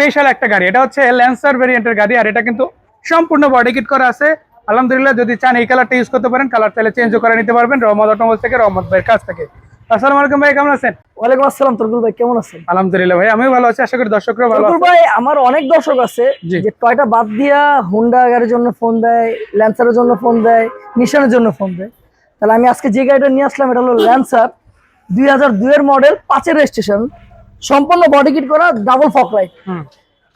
Special একটা গাড়ি। এটা হচ্ছে ল্যান্সার ভেরিয়েন্টের গাড়ি আর এটা কিন্তু সম্পূর্ণ বডি কিট করা আছে। আলহামদুলিল্লাহ যদি চান এই কালারটা ইউজ করতে পারেন কালার চাইলে চেঞ্জও করে নিতে পারবেন রহমত অটোমোবাইল থেকে রহমত ভাইয়ের কাছ থেকে। আসসালামু আলাইকুম ভাই কেমন আছেন? ওয়ালাইকুম আসসালাম তরকুল ভাই কেমন আছেন? আলহামদুলিল্লাহ ভাই আমিও ভালো আছি আশা করি দর্শকরাও ভালো আছে ভাই আমার অনেক দর্শক আছে যে টয়টা বাদ দিয়া হুন্ডা গাড়ির জন্য ফোন দেয় ল্যান্সারের জন্য ফোন দেয় নিশানের জন্য ফোন দেয়। তাহলে আমি আজকে যে গাড়িটা নিয়ে আসলাম এটা হলো ল্যান্সার দুই হাজার দুইয়ের মডেল পাঁচের রেজিস্ট্রেশন সম্পূর্ণ বডি কিট করা ডাবল ফক লাইট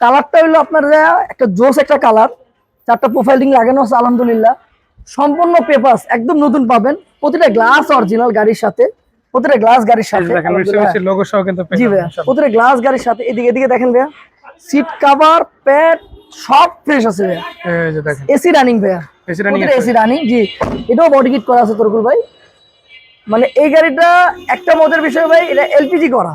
কালারটা হলো আপনার একটা জোস একটা কালার চারটা প্রোফাইলিং লাগানো আছে আলহামদুলিল্লাহ। সম্পূর্ণ পেপারস একদম নতুন পাবেন। প্রতিটা গ্লাস অরিজিনাল গাড়ির সাথে প্রতিটা গ্লাস গাড়ির সাথে। জি ভাইয়া প্রতিটা গ্লাস গাড়ির সাথে। এদিকে এদিকে দেখেন ভাইয়া সিট কভার প্যাড সব ফ্রেশ আছে ভাইয়া। এসি রানিং ভাইয়া। এসি রানিং জি। এটাও বডি কিট করা আছে তরকুল ভাই। মানে এই গাড়িটা একটা মজার বিষয় ভাই এটা এলপিজি করা।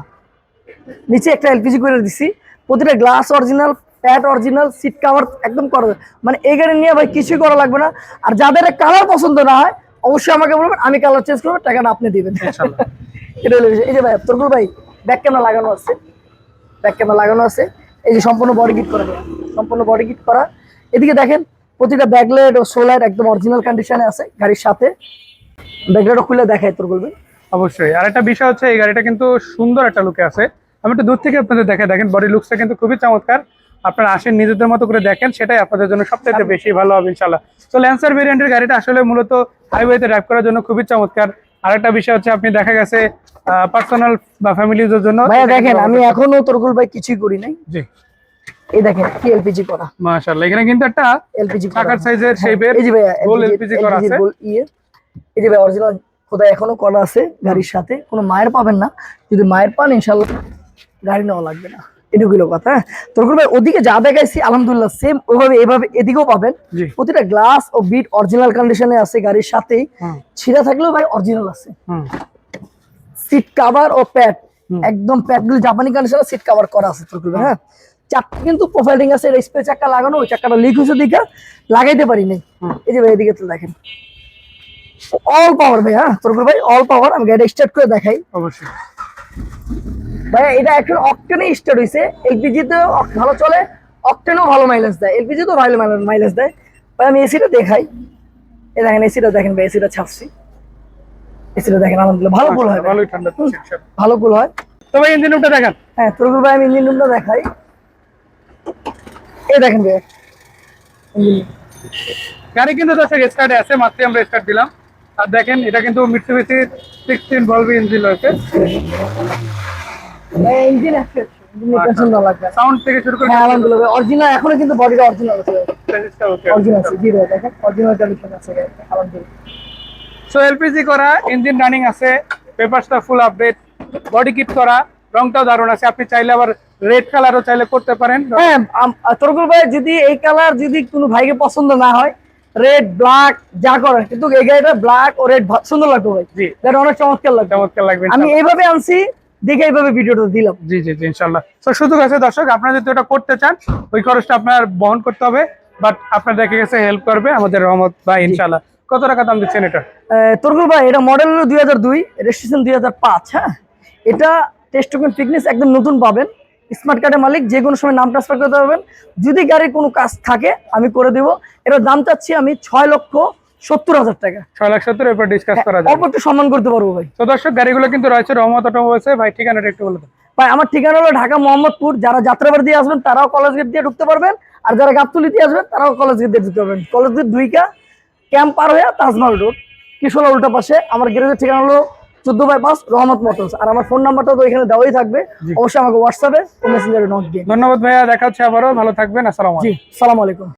নিচে একটা এলপিজি করে দিছি। প্রতিটা glass original pad original seat cover একদম করা মানে এই গাড়ি নিয়ে ভাই কিছুই করা লাগবে না। আর যাদের কালার পছন্দ না হয় অবশ্যই আমাকে বলবেন আমি কালার চেঞ্জ করব টাকাটা আপনি দিবেন। এটা এই যে ভাই তরকুল ভাই ব্যাক ক্যামেরা লাগানো আছে। ব্যাক ক্যামেরা লাগানো আছে। এই যে সম্পূর্ণ বডি কিট করা। সম্পূর্ণ বডি কিট করা। এদিকে দেখেন প্রতিটা ব্যাকলাইট ও সোলাইট একদম অরিজিনাল কন্ডিশনে আছে গাড়ির সাথে। ব্যাকলাইটও খুলে দেখায় তোর ভাই অবশ্যই। আর একটা বিষয় হচ্ছে এই গাড়িটা কিন্তু সুন্দর একটা লুকে আছে। আমি একটু দূর থেকে আপনাদের দেখে দেখেন বডি লুকসটা কিন্তু খুবই চমৎকার। আপনারা আসেন নিজেদের মতো করে দেখেন সেটাই আপনাদের জন্য সবথেকে বেশি ভালো হবে ইনশাল্লাহ তো ল্যান্সার ভেরিয়েন্টের গাড়িটা আসলে মূলত হাইওয়েতে ড্রাইভ করার জন্য খুবই চমৎকার। আরেকটা বিষয় হচ্ছে আপনি দেখা গেছে পার্সোনাল বা ফ্যামিলির জন্য ভাইয়া দেখেন আমি এখনও তরকুল ভাই কিছুই করি নাই। জি। এই দেখেন কি এলপিজি করা। মাশাআল্লাহ এখানে কিন্তু একটা এলপিজি টাকার সাইজের শেপের এই যে ভাইয়া গোল এলপিজি করা আছে। গোল ইয়ে। এই যে ভাই অরিজিনাল খোদাই এখনও করা আছে গাড়ির সাথে কোনো মায়ের পাবেন না। যদি মায়ের পান ইনশাল্লাহ গাড়ি নেওয়া লাগবে না। এটুকুলো কথা হ্যাঁ? তরকুল ভাই ওদিকে যা দেখাইছি আলহামদুলিল্লাহ সেম ওইভাবে এভাবে এদিকেও পাবেন। প্রতিটা গ্লাস ও বিট অরিজিনাল কন্ডিশনে আছে গাড়ির সাথেই। ছিঁড়া থাকলেও ভাই অরিজিনাল আছে। সিট কভার ও প্যাড একদম প্যাডগুলো জাপানি কন্ডিশনে সিট কভার করা আছে তরকুল ভাই হ্যাঁ? চারটা কিন্তু প্রোফাইলিং আছে এটা স্প্রে চাক্কা লাগানো ওই চাক্কাটা লিক হয়েছে দিকে লাগাইতে পারি নাই। এই যে ভাই এদিকে তো দেখেন। অল পাওয়ার ভাই হ্যাঁ? তরকুল ভাই অল পাওয়ার আমি গাড়ি স্টার্ট করে দেখাই। অবশ্যই। ভাই এটা এখন অকটেনে স্টার্ট হইছে। এলপিজি তে ভালো চলে অকটেনও ভালো মাইলেজ দেয়। এলপিজি তো ভালো মাইলেজ দেয়। ভাই আমি এসিটা দেখাই। এই দেখেন এসিটা দেখেন ভাই এসিটা ছাপছি এসিটা দেখেন আলহামদুলিল্লাহ ভালো কুল হয় ভালোই ঠান্ডা ভালো কুল হয়। তো ভাই ইঞ্জিন রুমটা দেখান। হ্যাঁ তরকুল ভাই আমি ইঞ্জিন রুমটা দেখাই। এই দেখেন ভাই। গাড়ি কিন্তু দর্শক স্টার্টে আছে মাত্র আমরা স্টার্ট দিলাম। আর দেখেন এটা কিন্তু মিটসুবিশি সিক্সটিন ভলভ ইঞ্জিন রয়েছে। ইঞ্জিন লাগবে। সাউন্ড থেকে শুরু করে হ্যাঁ আলহামদুলিল্লাহ। অরিজিনাল এখনও কিন্তু বডিটা অরিজিনাল আছে। অরিজিনাল আছে জি দেখেন। অরিজিনাল কন্ডিশন আছে আলহামদুলিল্লাহ। সো এলপিজি করা ইঞ্জিন রানিং আছে পেপারসটা ফুল আপডেট বডি কিট করা রংটাও দারুণ আছে। আপনি চাইলে আবার রেড কালারও চাইলে করতে পারেন। হ্যাঁ তরকুল ভাই যদি এই কালার যদি কোনো ভাইকে পছন্দ না হয় রেড ব্ল্যাক যা করেন কিন্তু এই গাড়িটা ব্ল্যাক ও রেড সুন্দর লাগবে ভাই। জি। অনেক চমৎকার লাগবে। চমৎকার লাগবে আমি এইভাবে আনছি দেখে এইভাবে ভিডিওটা দিলাম। জি জি জি ইনশাল্লাহ তো সুযোগ আছে দর্শক আপনারা যদি ওটা করতে চান ওই খরচটা আপনার বহন করতে হবে বাট আপনার দেখে গেছে হেল্প করবে আমাদের রহমত ভাই ইনশাল্লাহ কত টাকা দাম দিচ্ছেন এটা? তরকুল ভাই এটা মডেল হলো দুই হাজার দুই রেজিস্ট্রেশন দুই হাজার পাঁচ হ্যাঁ? এটা টেস্ট টোকেন ফিটনেস একদম নতুন পাবেন। স্মার্ট কার্ডের মালিক যে কোনো সময় নাম ট্রান্সফার করতে পারবেন। যদি গাড়ির কোনো কাজ থাকে আমি করে দেবো। এটার দাম চাচ্ছি আমি ছয় লক্ষ সত্তর হাজার টাকা। ছয় লাখ সত্তর এরপর ডিসকাস করা যাবে। অল্প একটু সম্মান করতে পারব ভাই। তো দর্শক গাড়িগুলো কিন্তু রয়েছে রহমত অটোমোবাইলসে ভাই ঠিকানাটা একটু বলে দেন। ভাই আমার ঠিকানা হলো ঢাকা মোহাম্মদপুর। যারা যাত্রাবাড়ি দিয়ে আসবেন তারাও কলেজ গেট দিয়ে ঢুকতে পারবেন। আর যারা গাবতলি দিয়ে আসবেন তারাও কলেজ গেট দিয়ে ঢুকতে পারবেন। কলেজ গেট দুইকা ক্যাম্প পার হয়ে তাজমহল রোড কিশোলা উল্টা পাশে। আমার গ্যারেজের ঠিকানা হলো চোদ্দ বাই পাঁচ রহমত মোটরস। আর আমার ফোন নাম্বারটা তো এখানে দেওয়াই থাকবে। অবশ্যই আমাকে হোয়াটসঅ্যাপে মেসেঞ্জারে নক দিয়ে ধন্যবাদ ভাইয়া দেখা হচ্ছে আবারও। ভালো থাকবেন আসসালামু জি সালাম আলাইকুম।